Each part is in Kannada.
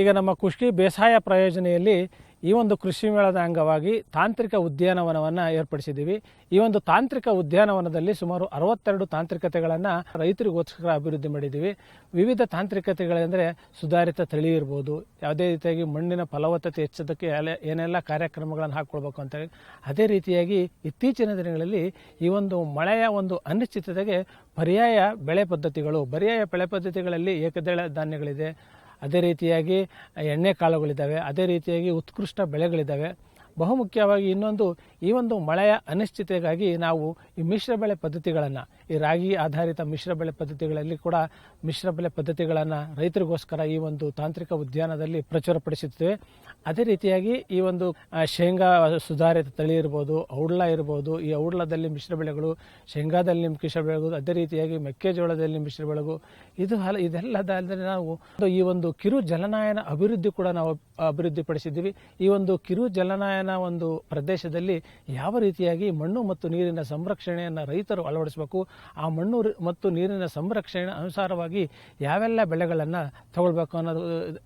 ಈಗ ನಮ್ಮ ಕೃಷಿ ಬೇಸಾಯ ಪ್ರಯೋಜನೆಯಲ್ಲಿ ಈ ಒಂದು ಕೃಷಿ ಮೇಳದ ಅಂಗವಾಗಿ ತಾಂತ್ರಿಕ ಉದ್ಯಾನವನವನ್ನು ಏರ್ಪಡಿಸಿದ್ದೀವಿ. ಈ ಒಂದು ತಾಂತ್ರಿಕ ಉದ್ಯಾನವನದಲ್ಲಿ ಸುಮಾರು ಅರವತ್ತೆರಡು ತಾಂತ್ರಿಕತೆಗಳನ್ನು ರೈತರಿಗೋಸ್ಕರ ಅಭಿವೃದ್ಧಿ ಮಾಡಿದ್ದೀವಿ. ವಿವಿಧ ತಾಂತ್ರಿಕತೆಗಳೆಂದರೆ ಸುಧಾರಿತ ತಳಿ ಇರ್ಬೋದು, ಯಾವುದೇ ರೀತಿಯಾಗಿ ಮಣ್ಣಿನ ಫಲವತ್ತತೆ ಹೆಚ್ಚೋದಕ್ಕೆ ಏನೆಲ್ಲ ಕಾರ್ಯಕ್ರಮಗಳನ್ನು ಹಾಕ್ಕೊಳ್ಬೇಕು ಅಂತೇಳಿ ಅದೇ ರೀತಿಯಾಗಿ ಇತ್ತೀಚಿನ ದಿನಗಳಲ್ಲಿ ಈ ಒಂದು ಮಳೆಯ ಒಂದು ಅನಿಶ್ಚಿತತೆಗೆ ಪರ್ಯಾಯ ಬೆಳೆ ಪದ್ಧತಿಗಳು, ಪರ್ಯಾಯ ಬೆಳೆ ಪದ್ಧತಿಗಳಲ್ಲಿ ಏಕದಳ ಧಾನ್ಯಗಳಿದೆ. ಅದೇ ರೀತಿಯಾಗಿ ಎಣ್ಣೆ ಕಾಳುಗಳಿದ್ದಾವೆ ಅದೇ ರೀತಿಯಾಗಿ ಉತ್ಕೃಷ್ಟ ಬೆಳೆಗಳಿದ್ದಾವೆ. ಬಹುಮುಖ್ಯವಾಗಿ ಇನ್ನೊಂದು, ಈ ಒಂದು ಮಳೆಯ ಅನಿಶ್ಚಿತೆಗಾಗಿ ನಾವು ಈ ಮಿಶ್ರ ಬೆಳೆ ಪದ್ಧತಿಗಳನ್ನು, ಈ ರಾಗಿ ಆಧಾರಿತ ಮಿಶ್ರ ಬೆಳೆ ಪದ್ಧತಿಗಳಲ್ಲಿ ಕೂಡ ಮಿಶ್ರ ಬೆಳೆ ಪದ್ಧತಿಗಳನ್ನು ರೈತರಿಗೋಸ್ಕರ ಈ ಒಂದು ತಾಂತ್ರಿಕ ಉದ್ಯಾನದಲ್ಲಿ ಪ್ರಚುರಪಡಿಸುತ್ತೇವೆ ಅದೇ ರೀತಿಯಾಗಿ ಈ ಒಂದು ಶೇಂಗಾ ಸುಧಾರಿತ ತಳಿ ಇರ್ಬೋದು, ಔಡ್ಲ ಇರ್ಬೋದು, ಈ ಔಡ್ಲದಲ್ಲಿ ಮಿಶ್ರ ಬೆಳೆಗಳು, ಶೇಂಗಾದಲ್ಲಿ ಮಿಶ್ರ ಬೆಳೆಗಳು, ಅದೇ ರೀತಿಯಾಗಿ ಮೆಕ್ಕೆಜೋಳದಲ್ಲಿ ಮಿಶ್ರ ಬೆಳೆಗಳು, ಇದು ಹಲ ಇದೆಲ್ಲದಲ್ಲದೆ ನಾವು ಈ ಒಂದು ಕಿರು ಜಲನಾಯನ ಅಭಿವೃದ್ಧಿ ಕೂಡ ನಾವು ಅಭಿವೃದ್ಧಿಪಡಿಸಿದ್ದೀವಿ. ಈ ಒಂದು ಕಿರು ಜಲನಯನ ಒಂದು ಪ್ರದೇಶದಲ್ಲಿ ಯಾವ ರೀತಿಯಾಗಿ ಮಣ್ಣು ಮತ್ತು ನೀರಿನ ಸಂರಕ್ಷಣೆಯನ್ನು ರೈತರು ಅಳವಡಿಸಬೇಕು, ಆ ಮಣ್ಣು ಮತ್ತು ನೀರಿನ ಸಂರಕ್ಷಣೆ ಅನುಸಾರವಾಗಿ ಯಾವೆಲ್ಲ ಬೆಳೆಗಳನ್ನು ತಗೊಳ್ಬೇಕು ಅನ್ನೋದು,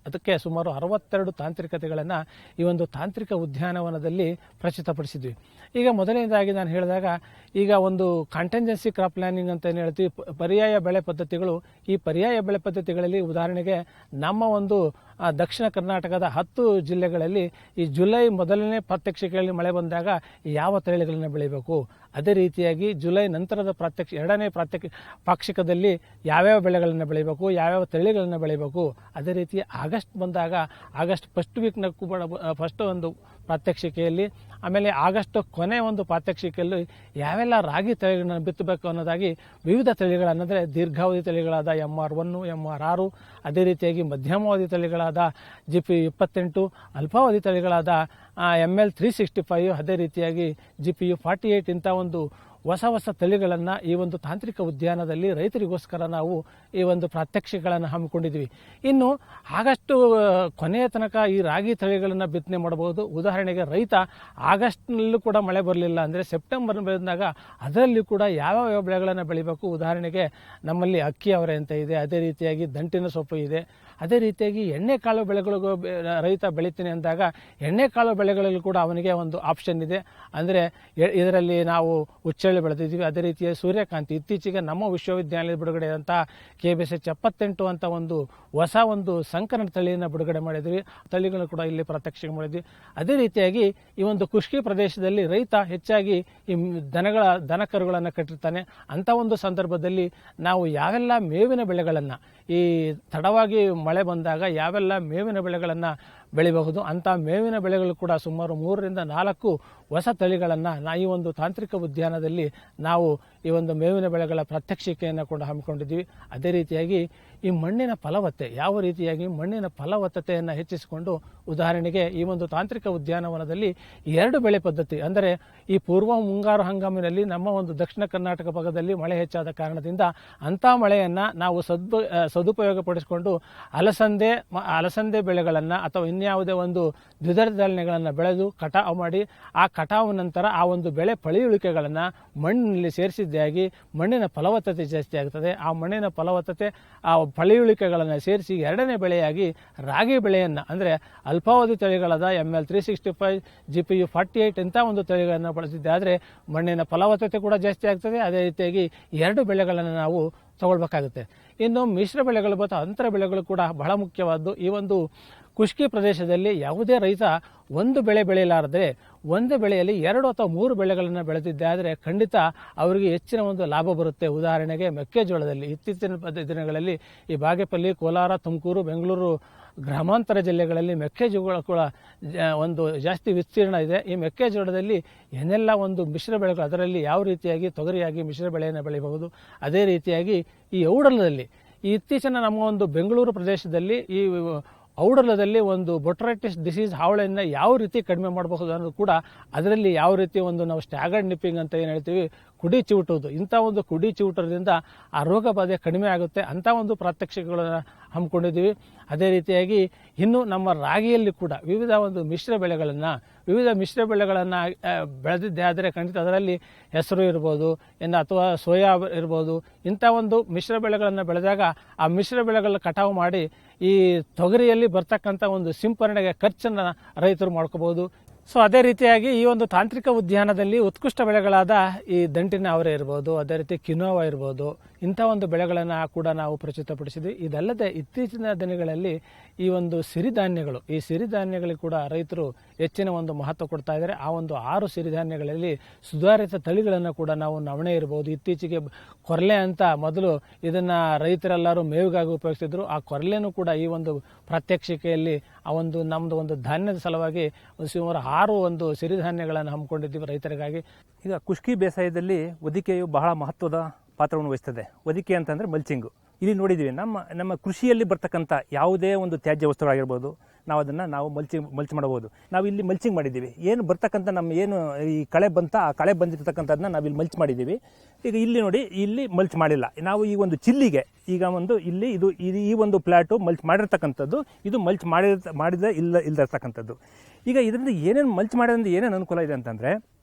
ಅದಕ್ಕೆ ಸುಮಾರು ಅರವತ್ತೆರಡು ತಾಂತ್ರಿಕತೆಗಳನ್ನು ಈ ಒಂದು ತಾಂತ್ರಿಕ ಉದ್ಯಾನವನದಲ್ಲಿ ಪ್ರಸ್ತುತಪಡಿಸಿದ್ವಿ. ಈಗ ಮೊದಲನೇದಾಗಿ ನಾನು ಹೇಳಿದಾಗ, ಈಗ ಒಂದು ಕಾಂಟೆಂಜೆನ್ಸಿ ಕ್ರಾಪ್ ಪ್ಲಾನಿಂಗ್ ಅಂತ ಏನು ಹೇಳ್ತೀವಿ ಪರ್ಯಾಯ ಬೆಳೆ ಪದ್ಧತಿಗಳು, ಈ ಪರ್ಯಾಯ ಬೆಳೆ ಪದ್ಧತಿಗಳಲ್ಲಿ ಉದಾಹರಣೆಗೆ ನಮ್ಮ ಒಂದು ದಕ್ಷಿಣ ಕರ್ನಾಟಕದ ಹತ್ತು ಜಿಲ್ಲೆಗಳಲ್ಲಿ ಈ ಜುಲೈ ಮೊದಲನೇ ಪ್ರಾತ್ಯಕ್ಷಿಕೆಯಲ್ಲಿ ಮಳೆ ಬಂದಾಗ ಯಾವ ತಳಿಗಳನ್ನು ಬೆಳಿಬೇಕು? ಅದೇ ರೀತಿಯಾಗಿ ಜುಲೈ ನಂತರದ ಪ್ರಾತ್ಯಕ್ಷ, ಎರಡನೇ ಪ್ರಾತ್ಯಕ್ಷ, ಪಾಕ್ಷಿಕದಲ್ಲಿ ಯಾವ್ಯಾವ ಬೆಳೆಗಳನ್ನು ಬೆಳಿಬೇಕು? ಯಾವ್ಯಾವ ತಳಿಗಳನ್ನು ಬೆಳಿಬೇಕು? ಅದೇ ರೀತಿ ಆಗಸ್ಟ್ ಬಂದಾಗ ಆಗಸ್ಟ್ ಫಸ್ಟ್ ವೀಕ್ನ ಕೂಡ ಫಸ್ಟ್ ಒಂದು ಪ್ರಾತ್ಯಕ್ಷಿಕೆಯಲ್ಲಿ, ಆಮೇಲೆ ಆಗಸ್ಟ್ ಕೊನೆ ಒಂದು ಪ್ರಾತ್ಯಕ್ಷಿಕೆಯಲ್ಲಿ ಯಾವೆಲ್ಲ ರಾಗಿ ತಳಿಗಳನ್ನು ಬಿತ್ತಬೇಕು ಅನ್ನೋದಾಗಿ ವಿವಿಧ ತಳಿಗಳನ್ನಂದರೆ ದೀರ್ಘಾವಧಿ ತಳಿಗಳಾದ M R one M R ಆರು ಅದೇ ರೀತಿಯಾಗಿ ಮಧ್ಯಮಾವಧಿ ತಳಿಗಳಾದ ಜಿ ಪಿ ಇಪ್ಪತ್ತೆಂಟು, ಅಲ್ಪಾವಧಿ ತಳಿಗಳಾದ M L three sixty five ಅದೇ ರೀತಿಯಾಗಿ G P U forty eight ಇಂಥ ಒಂದು ಹೊಸ ಹೊಸ ತಳಿಗಳನ್ನು ಈ ಒಂದು ತಾಂತ್ರಿಕ ಉದ್ಯಾನದಲ್ಲಿ ರೈತರಿಗೋಸ್ಕರ ನಾವು ಈ ಒಂದು ಪ್ರಾತ್ಯಕ್ಷಿಕೆಗಳನ್ನು ಹಮ್ಮಿಕೊಂಡಿದ್ವಿ. ಇನ್ನು ಆಗಸ್ಟ್ ಕೊನೆಯ ತನಕ ಈ ರಾಗಿ ತಳಿಗಳನ್ನು ಬಿತ್ತನೆ ಮಾಡಬಹುದು. ಉದಾಹರಣೆಗೆ ರೈತ ಆಗಸ್ಟ್ನಲ್ಲೂ ಕೂಡ ಮಳೆ ಬರಲಿಲ್ಲ ಅಂದರೆ ಸೆಪ್ಟೆಂಬರ್ ಬಂದಾಗ ಅದರಲ್ಲಿ ಕೂಡ ಯಾವ ಯಾವ ಬೆಳೆಗಳನ್ನು ಬೆಳಿಬೇಕು? ಉದಾಹರಣೆಗೆ ನಮ್ಮಲ್ಲಿ ಅಕ್ಕಿ ಅವರೆ ಅಂತ ಇದೆ, ಅದೇ ರೀತಿಯಾಗಿ ದಂಟಿನ ಸೊಪ್ಪು ಇದೆ. ಅದೇ ರೀತಿಯಾಗಿ ಎಣ್ಣೆಕಾಳು ಬೆಳೆಗಳಿಗೂ ರೈತ ಬೆಳಿತೀನಿ ಅಂದಾಗ ಎಣ್ಣೆಕಾಳು ಬೆಳೆಗಳಲ್ಲೂ ಕೂಡ ಅವನಿಗೆ ಒಂದು ಆಪ್ಷನ್ ಇದೆ. ಅಂದರೆ ಇದರಲ್ಲಿ ನಾವು ಉಚ್ಚಳ್ಳಿ ಬೆಳೆದಿದ್ದೀವಿ. ಅದೇ ರೀತಿಯ ಸೂರ್ಯಕಾಂತಿ. ಇತ್ತೀಚೆಗೆ ನಮ್ಮ ವಿಶ್ವವಿದ್ಯಾಲಯದ ಬಿಡುಗಡೆ ಆದಂಥ ಕೆ ಬಿ ಎಸ್ ಎಚ್ ಎಪ್ಪತ್ತೆಂಟು ಅಂತ ಒಂದು ಹೊಸ ಒಂದು ಸಂಕರಣ ತಳಿಯನ್ನು ಬಿಡುಗಡೆ ಮಾಡಿದ್ವಿ. ತಳಿಗಳು ಕೂಡ ಇಲ್ಲಿ ಪ್ರತ್ಯಕ್ಷ ಮಾಡಿದ್ವಿ. ಅದೇ ರೀತಿಯಾಗಿ ಈ ಒಂದು ಖುಷ್ಕಿ ಪ್ರದೇಶದಲ್ಲಿ ರೈತ ಹೆಚ್ಚಾಗಿ ಈ ದನಗಳ, ದನ ಕರುಗಳನ್ನು ಕಟ್ಟಿರ್ತಾನೆ. ಅಂಥ ಒಂದು ಸಂದರ್ಭದಲ್ಲಿ ನಾವು ಯಾವೆಲ್ಲ ಮೇವಿನ ಬೆಳೆಗಳನ್ನು ಈ ತಡವಾಗಿ ಮಳೆ ಬಂದಾಗ ಯಾವೆಲ್ಲ ಮೇವಿನ ಬೆಳೆಗಳನ್ನು ಬೆಳಿಬಹುದು. ಅಂತ ಮೇವಿನ ಬೆಳೆಗಳು ಕೂಡ ಸುಮಾರು ಮೂರರಿಂದ ನಾಲ್ಕು ಹೊಸ ತಳಿಗಳನ್ನು ನಾ ಈ ಒಂದು ತಾಂತ್ರಿಕ ಉದ್ಯಾನದಲ್ಲಿ ನಾವು ಈ ಒಂದು ಮೇವಿನ ಬೆಳೆಗಳ ಪ್ರಾತ್ಯಕ್ಷಿಕೆಯನ್ನು ಕೂಡ ಹಮ್ಮಿಕೊಂಡಿದ್ದೀವಿ. ಅದೇ ರೀತಿಯಾಗಿ ಈ ಮಣ್ಣಿನ ಫಲವತ್ತೆ ಯಾವ ರೀತಿಯಾಗಿ ಮಣ್ಣಿನ ಫಲವತ್ತತೆಯನ್ನು ಹೆಚ್ಚಿಸಿಕೊಂಡು ಉದಾಹರಣೆಗೆ ಈ ಒಂದು ತಾಂತ್ರಿಕ ಉದ್ಯಾನವನದಲ್ಲಿ ಎರಡು ಬೆಳೆ ಪದ್ಧತಿ ಅಂದರೆ ಈ ಪೂರ್ವ ಮುಂಗಾರು ಹಂಗಾಮಿನಲ್ಲಿ ನಮ್ಮ ಒಂದು ದಕ್ಷಿಣ ಕರ್ನಾಟಕ ಭಾಗದಲ್ಲಿ ಮಳೆ ಹೆಚ್ಚಾದ ಕಾರಣದಿಂದ ಅಂಥ ಮಳೆಯನ್ನು ನಾವು ಸದ್ಬ ಆ, ಸದುಪಯೋಗಪಡಿಸಿಕೊಂಡು ಅಲಸಂದೆ ಅಲಸಂದೆ ಬೆಳೆಗಳನ್ನು ಅಥವಾ ಇನ್ಯಾವುದೇ ಒಂದು ದ್ವಿದಳ ಧಾನ್ಯಗಳನ್ನು ಬೆಳೆದು ಕಟಾವು ಮಾಡಿ ಆ ಕಟಾವು ನಂತರ ಆ ಒಂದು ಬೆಳೆ ಪಳಿಯುಳಿಕೆಗಳನ್ನು ಮಣ್ಣಿನಲ್ಲಿ ಸೇರಿಸಿದ್ದಾಗಿ ಮಣ್ಣಿನ ಫಲವತ್ತತೆ ಜಾಸ್ತಿ ಆಗ್ತದೆ. ಆ ಮಣ್ಣಿನ ಫಲವತ್ತತೆ ಆ ಪಳೆಯುಳಿಕೆಗಳನ್ನು ಸೇರಿಸಿ ಎರಡನೇ ಬೆಳೆಯಾಗಿ ರಾಗಿ ಬೆಳೆಯನ್ನು, ಅಂದರೆ ಅಲ್ಪಾವಧಿ ತಳಿಗಳಾದ M L three sixty five G P U forty eight ಇಂಥ ಒಂದು ತಳಿಗಳನ್ನು ಬಳಸಿದ್ದೆ. ಆದರೆ ಮಣ್ಣಿನ ಫಲವತ್ತತೆ ಕೂಡ ಜಾಸ್ತಿ ಆಗ್ತದೆ. ಅದೇ ರೀತಿಯಾಗಿ ಎರಡು ಬೆಳೆಗಳನ್ನು ನಾವು ತಗೊಳ್ಬೇಕಾಗುತ್ತೆ. ಇನ್ನು ಮಿಶ್ರ ಬೆಳೆಗಳು ಮತ್ತು ಅಂತರ ಬೆಳೆಗಳು ಕೂಡ ಬಹಳ ಮುಖ್ಯವಾದ್ದು. ಈ ಒಂದು ಖುಷ್ಕಿ ಪ್ರದೇಶದಲ್ಲಿ ಯಾವುದೇ ರೈತ ಒಂದು ಬೆಳೆ ಬೆಳೆಯಲಾರದೆ ಒಂದೇ ಬೆಳೆಯಲ್ಲಿ ಎರಡು ಅಥವಾ ಮೂರು ಬೆಳೆಗಳನ್ನು ಬೆಳೆದಿದ್ದೆ ಆದರೆ ಖಂಡಿತ ಅವರಿಗೆ ಹೆಚ್ಚಿನ ಒಂದು ಲಾಭ ಬರುತ್ತೆ. ಉದಾಹರಣೆಗೆ ಮೆಕ್ಕೆಜೋಳದಲ್ಲಿ ಇತ್ತೀಚಿನ ದಿನಗಳಲ್ಲಿ ಈ ಬಾಗೇಪಲ್ಲಿ, ಕೋಲಾರ, ತುಮಕೂರು, ಬೆಂಗಳೂರು ಗ್ರಾಮಾಂತರ ಜಿಲ್ಲೆಗಳಲ್ಲಿ ಮೆಕ್ಕೆಜೋಳ ಕೂಡ ಒಂದು ಜಾಸ್ತಿ ವಿಸ್ತೀರ್ಣ ಇದೆ. ಈ ಮೆಕ್ಕೆಜೋಳದಲ್ಲಿ ಏನೆಲ್ಲ ಒಂದು ಮಿಶ್ರ ಬೆಳೆಗಳು, ಅದರಲ್ಲಿ ಯಾವ ರೀತಿಯಾಗಿ ತೊಗರಿಯಾಗಿ ಮಿಶ್ರ ಬೆಳೆಯನ್ನು ಬೆಳೆಯಬಹುದು ಅದೇ ರೀತಿಯಾಗಿ ಈ ಔಡಲದಲ್ಲಿ ಇತ್ತೀಚಿನ ನಮ್ಮ ಒಂದು ಬೆಂಗಳೂರು ಪ್ರದೇಶದಲ್ಲಿ ಈ ಔಡಲದಲ್ಲಿ ಒಂದು ಬೊಟ್ರೈಟಿಸ್ ಡಿಸೀಸ್ ಹಾವಳೆಯನ್ನು ಯಾವ ರೀತಿ ಕಡಿಮೆ ಮಾಡಬಹುದು ಅನ್ನೋದು ಕೂಡ ಅದರಲ್ಲಿ ಯಾವ ರೀತಿ ಒಂದು ನಾವು ಸ್ಟ್ಯಾಗರ್ಡ್ ನಿಪ್ಪಿಂಗ್ ಅಂತ ಏನು ಹೇಳ್ತೀವಿ ಕುಡಿ ಚಿವುಟುವುದು. ಇಂಥ ಒಂದು ಕುಡಿ ಚಿವುಟೋದ್ರಿಂದ ಆ ರೋಗ ಬಾಧೆ ಕಡಿಮೆ ಆಗುತ್ತೆ ಅಂಥ ಒಂದು ಪ್ರಾತ್ಯಕ್ಷಿಕೆಗಳನ್ನು ಹಮ್ಮಿಕೊಂಡಿದ್ದೀವಿ. ಅದೇ ರೀತಿಯಾಗಿ ಇನ್ನು ನಮ್ಮ ರಾಗಿಯಲ್ಲಿ ಕೂಡ ವಿವಿಧ ಒಂದು ಮಿಶ್ರ ಬೆಳೆಗಳನ್ನು, ವಿವಿಧ ಮಿಶ್ರ ಬೆಳೆಗಳನ್ನು ಬೆಳೆದಿದ್ದೆ ಆದರೆ ಖಂಡಿತ ಅದರಲ್ಲಿ ಹೆಸರು ಇರ್ಬೋದು, ಇನ್ನು ಅಥವಾ ಸೋಯಾ ಇರ್ಬೋದು, ಇಂಥ ಒಂದು ಮಿಶ್ರ ಬೆಳೆಗಳನ್ನು ಬೆಳೆದಾಗ ಆ ಮಿಶ್ರ ಬೆಳೆಗಳನ್ನ ಕಟಾವು ಮಾಡಿ ಈ ತೊಗರಿಯಲ್ಲಿ ಬರ್ತಕ್ಕಂಥ ಒಂದು ಸಿಂಪರಣೆಗೆ ಖರ್ಚನ್ನು ರೈತರು ಮಾಡ್ಕೋಬೋದು. ಸೊ ಅದೇ ರೀತಿಯಾಗಿ ಈ ಒಂದು ತಾಂತ್ರಿಕ ಉದ್ಯಾನದಲ್ಲಿ ಉತ್ಕೃಷ್ಟ ಬೆಳೆಗಳಾದ ಈ ದಂಟಿನ ಅವರೆ ಇರ್ಬೋದು, ಅದೇ ರೀತಿ ಕಿನೋವಾ ಇರ್ಬೋದು ಇಂಥ ಒಂದು ಬೆಳೆಗಳನ್ನು ಕೂಡ ನಾವು ಪ್ರಚುತಪಡಿಸಿದ್ವಿ ಇದಲ್ಲದೆ ಇತ್ತೀಚಿನ ದಿನಗಳಲ್ಲಿ ಈ ಒಂದು ಸಿರಿಧಾನ್ಯಗಳು, ಈ ಸಿರಿಧಾನ್ಯಗಳಿಗೆ ಕೂಡ ರೈತರು ಹೆಚ್ಚಿನ ಒಂದು ಮಹತ್ವ ಕೊಡ್ತಾ ಇದ್ದಾರೆ. ಆ ಒಂದು ಆರು ಸಿರಿಧಾನ್ಯಗಳಲ್ಲಿ ಸುಧಾರಿತ ತಳಿಗಳನ್ನು ಕೂಡ ನಾವು ನವಣೆ ಇರ್ಬೋದು. ಇತ್ತೀಚೆಗೆ ಕೊರಲೆ ಅಂತ ಮೊದಲು ಇದನ್ನು ರೈತರೆಲ್ಲರೂ ಮೇವಿಗಾಗಿ ಉಪಯೋಗಿಸ್ತಿದ್ರು. ಆ ಕೊರಲೆನೂ ಕೂಡ ಈ ಒಂದು ಪ್ರಾತ್ಯಕ್ಷಿಕೆಯಲ್ಲಿ ಆ ಒಂದು ನಮ್ಮದು ಒಂದು ಧಾನ್ಯದ ಸಲುವಾಗಿ ಸುಮಾರು ಆರು ಒಂದು ಸಿರಿಧಾನ್ಯಗಳನ್ನು ಹಮ್ಮಿಕೊಂಡಿದ್ದೀವಿ ರೈತರಿಗಾಗಿ. ಈಗ ಕುಷ್ಕಿ ಬೇಸಾಯದಲ್ಲಿ ಒದಿಕೆಯು ಬಹಳ ಮಹತ್ವದ ಪಾತ್ರವನ್ನು ವಹಿಸ್ತದೆ. ಒದಿಕೆ ಅಂತಂದರೆ ಮಲ್ಚಿಂಗು ಇಲ್ಲಿ ನೋಡಿದ್ದೀವಿ, ನಮ್ಮ ನಮ್ಮ ಕೃಷಿಯಲ್ಲಿ ಬರ್ತಕ್ಕಂಥ ಯಾವುದೇ ಒಂದು ತ್ಯಾಜ್ಯ ವಸ್ತುಗಳಾಗಿರ್ಬೋದು ನಾವು ಅದನ್ನು ನಾವು ಮಲ್ಚಿಂಗ್ ಮಲ್ಚ್ ಮಾಡಬಹುದು. ನಾವು ಇಲ್ಲಿ ಮಲ್ಚಿಂಗ್ ಮಾಡಿದ್ದೀವಿ. ಏನು ಬರ್ತಕ್ಕಂಥ ನಮ್ಮ ಏನು ಈ ಕಳೆ ಬಂತ, ಆ ಕಳೆ ಬಂದಿರತಕ್ಕಂಥದ್ದನ್ನ ನಾವಿಲ್ಲಿ ಮಲ್ಚ್ ಮಾಡಿದ್ದೀವಿ. ಈಗ ಇಲ್ಲಿ ನೋಡಿ, ಇಲ್ಲಿ ಮಲ್ಚ್ ಮಾಡಿಲ್ಲ. ನಾವು ಈ ಒಂದು ಚಿಲ್ಲಿಗೆ, ಈಗ ಒಂದು ಇಲ್ಲಿ ಇದು, ಇದು- ಈ ಒಂದು ಪ್ಲಾಟು ಮಲ್ಚ್ ಮಾಡಿರ್ತಕ್ಕಂಥದ್ದು, ಇದು ಮಲ್ಚ್ ಮಾಡಿರ್ ಮಾಡಿದ ಇಲ್ಲ, ಇಲ್ದಿರ್ತಕ್ಕಂಥದ್ದು. ಈಗ ಇದರಿಂದ ಏನೇನು ಮಲ್ಚ್ ಮಾಡೋದ್ರಿಂದ ಏನೇನು ಅನುಕೂಲ ಇದೆ ಅಂತಂದರೆ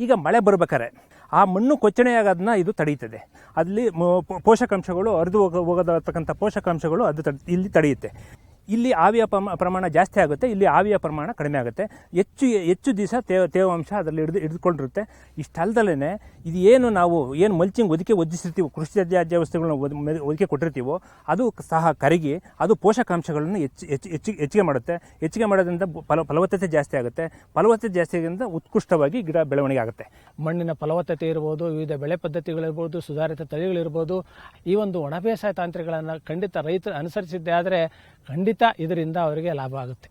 ಈಗ ಮಳೆ ಬರಬೇಕಾರೆ ಆ ಮಣ್ಣು ಕೊಚ್ಚಣೆಯಾಗೋದನ್ನ ಇದು ತಡೆಯುತ್ತದೆ. ಅಲ್ಲಿ ಪೋಷಕಾಂಶಗಳು ಹರಿದು ಹೋಗ ಪೋಷಕಾಂಶಗಳು ಅದು ತಡ್- ಇಲ್ಲಿ ತಡೆಯುತ್ತೆ. ಇಲ್ಲಿ ಆವಿಯ ಪ್ರಮ- ಪ್ರಮಾಣ ಜಾಸ್ತಿ ಆಗುತ್ತೆ, ಇಲ್ಲಿ ಆವಿಯ ಪ್ರಮಾಣ ಕಡಿಮೆ ಆಗುತ್ತೆ. ಹೆಚ್ಚು ಹೆಚ್ಚು ದಿವಸ ತೇವ, ತೇವಾಂಶ ಅದರಲ್ಲಿ ಹಿಡಿದು, ಹಿಡಿದುಕೊಂಡಿರುತ್ತೆ. ಇಷ್ಟಲ್ದಲೇ ಇದು ಏನು ನಾವು ಏನು ಮಲ್ಚಿಂಗ್ ಒದಕೆ ಒದಿಸಿರ್ತೀವೋ, ಕೃಷಿ ತ್ಯಾಜ್ಯ ವಸ್ತುಗಳನ್ನ ಒದಕೆ ಕೊಟ್ಟಿರ್ತೀವೋ, ಅದು ಸಹ ಕರಗಿ, ಅದು ಪೋಷಕಾಂಶಗಳನ್ನು ಹೆಚ್ಚು ಹೆಚ್ಚು ಹೆಚ್ಚು, ಹೆಚ್ಚಿಗೆ ಮಾಡುತ್ತೆ. ಹೆಚ್ಚಿಗೆ ಮಾಡೋದ್ರಿಂದ ಫಲ, ಫಲವತ್ತತೆ ಜಾಸ್ತಿ ಆಗುತ್ತೆ. ಫಲವತ್ತತೆ ಜಾಸ್ತಿ ಆಗೋದ್ರಿಂದ ಉತ್ಕೃಷ್ಟವಾಗಿ ಗಿಡ ಬೆಳವಣಿಗೆ ಆಗುತ್ತೆ. ಮಣ್ಣಿನ ಫಲವತ್ತತೆ ಇರ್ಬೋದು, ವಿವಿಧ ಬೆಳೆ ಪದ್ಧತಿಗಳಿರ್ಬೋದು, ಸುಧಾರಿತ ತಳಿಗಳಿರ್ಬೋದು, ಈ ಒಂದು ಒಣ ಬೇಸಾಯ ತಾಂತ್ರಿಗಳನ್ನು ಖಂಡಿತ ರೈತರು ಅನುಸರಿಸಿದ್ದೇ ಆದರೆ ಖಂಡಿತ ಇದರಿಂದ ಅವರಿಗೆ ಲಾಭ ಆಗುತ್ತೆ.